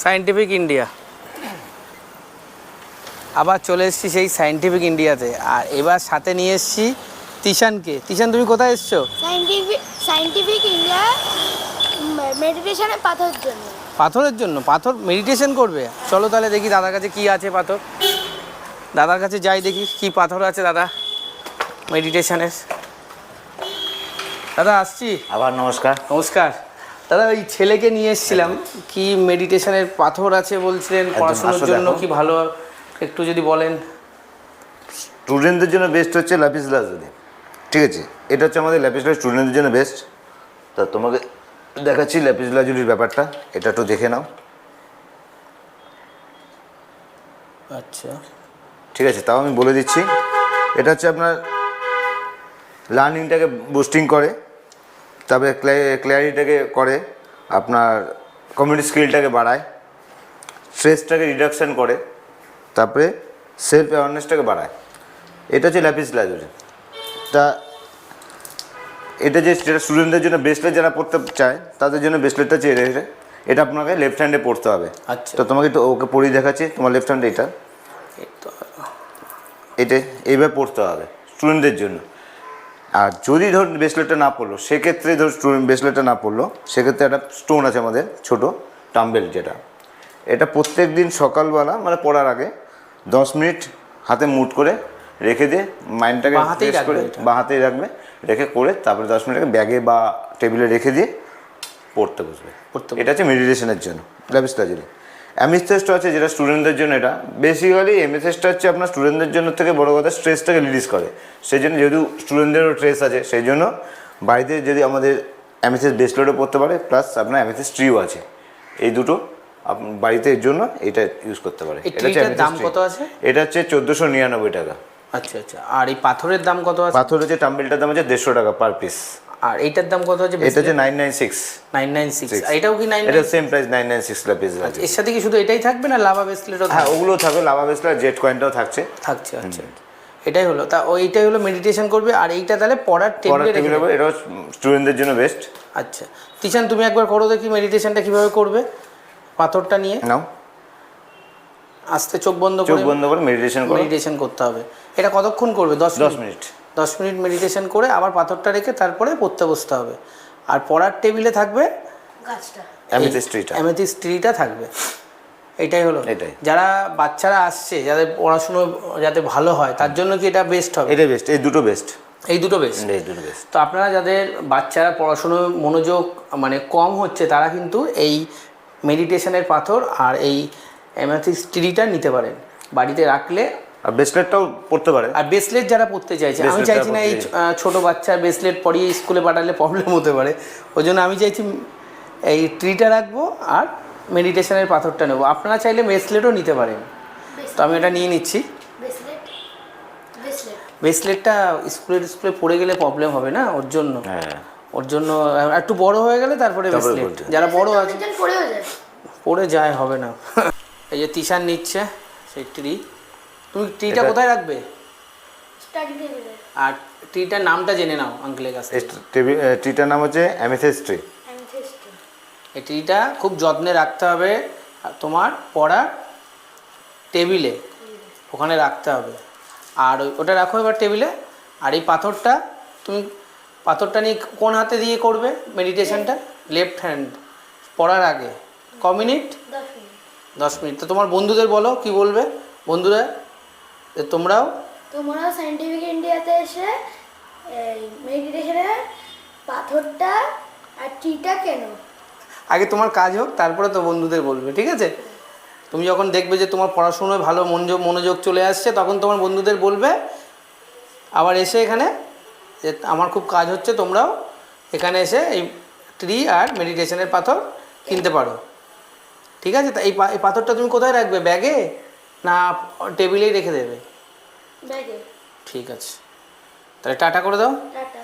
Scientific India আবার চলে এসেছি সেই সায়েন্টিফিক ইন্ডিয়াতে আর এবার সাথে নিয়ে এসেছি তিশানকে। তিশান তুমি কোথায় এসছো? সাইন্টিফিক সাইন্টিফিক ইন্ডিয়া মেডিটেশনে পাথরের জন্য। পাথরের জন্য? পাথর মেডিটেশন করবে? চলো তাহলে দেখি দাদার কাছে কি আছে পাথর। দাদার কাছে যাই দেখি কি পাথর আছে দাদা মেডিটেশনের দাদা আসছি। আবার নমস্কার। নমস্কার। দাদা ওই ছেলেকে নিয়ে এসেছিলাম। কি মেডিটেশনের পাথর আছে বলছিলেন পড়াশোনার জন্য। কি ভালো? একটু যদি বলেন। স্টুডেন্টদের জন্য বেস্ট হচ্ছে ল্যাপিস লাজুলি ঠিক আছে? এটা হচ্ছে আমাদের ল্যাপিস লাজুলি স্টুডেন্টদের জন্য বেস্ট তা তোমাকে দেখাচ্ছি ল্যাপিস লাজুলির ব্যাপারটা। এটা একটু দেখে নাও। আচ্ছা। ঠিক আছে তাও আমি বলে দিচ্ছি। এটা হচ্ছে আপনার লার্নিংটাকে বুস্টিং করে। তারপরে ক্লিয়ারিটাকে করে আপনার কমিউনিটি স্কিলটাকে বাড়ায় স্ট্রেসটাকে রিডাকশান করে তারপরে সেলফ অ্যাওয়ারনেসটাকে বাড়ায়। এটা হচ্ছে ল্যাপিস লাইব্রেরি তা এটা যে যেটা স্টুডেন্টদের জন্য ব্রেসলেট যারা পড়তে চায় তাদের জন্য ব্রেসলেটটা চেয়ে রেখে এটা আপনাকে লেফট হ্যান্ডে পড়তে হবে। আচ্ছা। তো তোমাকে একটু ওকে পড়িয়ে দেখাচ্ছি তোমার লেফট হ্যান্ডে এটা। এটা এইভাবে পড়তে হবে স্টুডেন্টদের জন্য। আর যদি ধর ব্রেসলেটটা না পড়ল সেক্ষেত্রে ধর ব্রেসলেটটা না পড়ল সেক্ষেত্রে একটা স্টোন আছে আমাদের ছোট টাম্বেল যেটা। এটা প্রত্যেক দিন সকালবেলা মানে পড়ার আগে দশ মিনিট হাতে মুট করে রেখে দিয়ে মাইন্ডটাকে ফ্রেশ করে বা হাতেই রাখবে রেখে করে তারপরে দশ মিনিট ব্যাগে বা টেবিলে রেখে দিয়ে পড়তে বসবে। পড়তে এটা হচ্ছে মেডিটেশনের জন্য। ল্যাবিস অ্যামিথেস্ট আছে যেটা স্টুডেন্টদের জন্য এটা। বেসিক্যালি এমএসএসটা হচ্ছে আপনার স্টুডেন্টদের জন্য থেকে বড় কথা স্ট্রেসটাকে রিলিজ করে। সেই জন্য যেহেতু স্টুডেন্টদেরও স্ট্রেস আছে সেই জন্য বাড়িতে যদি আমাদের অ্যামিথেস বেসলোডও পড়তে পারে প্লাস আপনার অ্যামিথেস ট্রিও আছে। এই দুটো বাড়িতে এর জন্য এটা ইউজ করতে পারে। এটা দাম কত আছে? এটা হচ্ছে চোদ্দোশো নিরানব্বই টাকা। আচ্ছা আচ্ছা। আর এই পাথরের দাম কত আছে? পাথর হচ্ছে টাম্বেলটার দাম হচ্ছে দেড়শো টাকা পার পিস আর এইটার দাম কত আছে এটা হচ্ছে nine nine six nine nine six এটাও কি নাইন এটা same price nine nine six piece আছে এর সাথে কি শুধু এটাই থাকবে না লাভা ব্রেসলেটও হ্যাঁ ওগুলো থাকবে লাভা বেসলার জেট কয়েনটাও থাকছে। থাকছে আচ্ছা এটাই হলো তা ওইটাই হলো মেডিটেশন করবে আর এইটা তাহলে পড়ার পড়ার টেবিলে টেবিলের উপর এটাও স্টুডেন্টদের জন্য বেস্ট আচ্ছা। তিশান তুমি একবার করো দেখি মেডিটেশনটা কীভাবে করবে পাথরটা নিয়ে। নাও। আস্তে চোখ বন্ধ চোখ করে বন্ধ করে মেডিটেশন করো। মেডিটেশন করতে হবে। এটা কতক্ষণ করবে? দশ দশ মিনিট? মিনিট। দশ মিনিট মেডিটেশন করে আবার পাথরটা রেখে তারপরে পড়তে বসতে হবে। আর পড়ার টেবিলে থাকবে ট্রিটা ট্রিটা থাকবে। এটাই হলো। এটাই। যারা বাচ্চারা আসছে যাদের পড়াশুনো যাতে ভালো হয় তার জন্য কি এটা বেস্ট হবে? এটা বেস্ট এই দুটো বেস্ট এই দুটো বেস্ট এই দুটো বেস্ট তো আপনারা যাদের বাচ্চারা পড়াশুনো মনোযোগ মানে কম হচ্ছে তারা কিন্তু এই মেডিটেশনের পাথর আর এই অ্যামেথিস্ট ট্রিটা নিতে পারেন। বাড়িতে রাখলে আর ব্রেসলেটটাও পড়তে পারে। আর ব্রেসলেট যারা পড়তে চাইছে আমি চাইছি না এই ছোট বাচ্চা ব্রেসলেট পরিয়ে স্কুলে পাঠালে প্রবলেম হতে পারে। ওই জন্য আমি চাইছি এই ট্রিটা রাখব আর মেডিটেশনের পাথরটা নেব। আপনারা চাইলে ব্রেসলেটও নিতে পারেন। তো আমি এটা নিয়ে নিচ্ছি। ব্রেসলেট ব্রেসলেট ব্রেসলেটটা স্কুলে স্কুলে পড়ে গেলে প্রবলেম হবে না? ওর জন্য। হ্যাঁ। ওর জন্য একটু বড় হয়ে গেলে তারপরে ব্রেসলেট যারা বড় আছে পড়ে যায় হবে না। এই যে তিশান নিচ্ছে সেই ট্রি তুমি ট্রিটা কোথায় রাখবে? স্টাডি টেবিলে আর ট্রিটার নামটা জেনে নাও আঙ্কেলের কাছে ট্রিটার নাম হচ্ছে অ্যামিথেস্ট ট্রি এই ট্রিটা খুব যত্নে রাখতে হবে আর তোমার পড়ার টেবিলে ওখানে রাখতে হবে। আর ওই- ওটা রাখো এবার টেবিলে আর এই পাথরটা তুমি পাথরটা নিয়ে কোন হাতে দিয়ে করবে মেডিটেশনটা লেফট হ্যান্ড পড়ার আগে। ক মিনিট দশ মিনিট। দশ মিনিট। তো তোমার বন্ধুদের বলো কি বলবে? বন্ধুরা তোমরাও? তোমরা সাইন্টিফিক ইন্ডিয়াতে এসে এই মেডিটেশনে পাথরটা আর ট্রিটা কেন? আগে তোমার কাজ হোক তারপরে তো বন্ধুদের বলবে ঠিক আছে? তুমি যখন দেখবে যে তোমার পড়াশোনায় ভালো মনোযোগ মনোযোগ চলে আসছে তখন তোমার বন্ধুদের বলবে। আবার এসে এখানে যে আমার খুব কাজ হচ্ছে তোমরাও এখানে এসে এই ট্রি আর মেডিটেশনের পাথর কিনতে পারো। ঠিক আছে? তা এই পাথরটা তুমি কোথায় রাখবে? ব্যাগে? না টেবিলেই রেখে দেবে। ঠিক আছে। তাহলে টাটা করে দাও। টাটা।